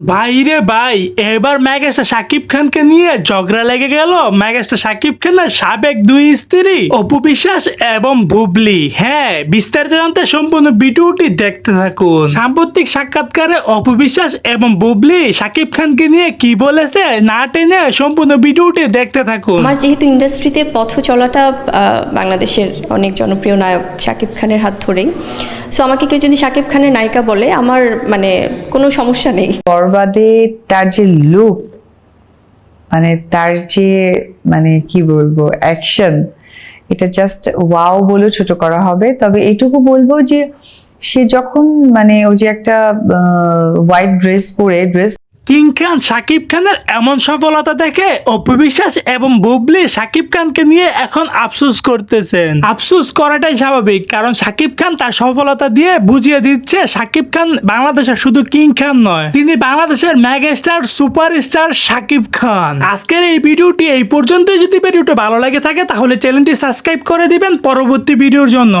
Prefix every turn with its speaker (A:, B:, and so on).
A: ভাইরে ভাই এবার ম্যাগেস্টার সাকিব খানকে নিয়ে ঝগড়া লেগে গেল। ম্যাগেস্টার সাকিব খানের সাবেক দুই স্ত্রী অপু বিশ্বাস এবং বুবলি। হ্যাঁ বিস্তারিত জানতে সম্পূর্ণ ভিডিওটি দেখতে থাকুন। সাম্প্রতিক সাক্ষাৎকারে অপু বিশ্বাস এবং বুবলি সাকিব খানকে নিয়ে কি বলেছে না টেনে সম্পূর্ণ ভিডিওটি দেখতে থাকুন।
B: আমার যেহেতু ইন্ডাস্ট্রিতে পথ চলাটা বাংলাদেশের অনেক জনপ্রিয় নায়ক শাকিব খানের হাত ধরেই। সো আমাকে কেউ যদি শাকিব খানের নায়িকা বলে আমার মানে কোনো সমস্যা নেই।
C: বরবাদে তার যে লুক মানে তার যে মানে কি বলব অ্যাকশন এটা জাস্ট ওয়াও বলে ছোট করা হবে। তবে এটুকু বলব যে, সে যখন মানে ওই যে একটা হোয়াইট ড্রেস পরে ড্রেস
A: কিং খান শাকিব খানের এমন সফলতা দেখে অপু বিশ্বাস এবং বুবলি শাকিব খানকে নিয়ে এখন আফসোস করতেছেন। আফসোস করাটাই স্বাভাবিক, কারণ শাকিব খান তার সফলতা দিয়ে বুঝিয়ে দিচ্ছে শাকিব খান বাংলাদেশের শুধু কিং খান নয়, তিনি বাংলাদেশের মেগাস্টার, সুপারস্টার শাকিব খান। আজকের এই ভিডিওটি এই পর্যন্তই। যদি ভিডিওটা ভালো লাগে থাকে, তাহলে চ্যানেলটি সাবস্ক্রাইব করে দিবেন পরবর্তী ভিডিওর জন্য।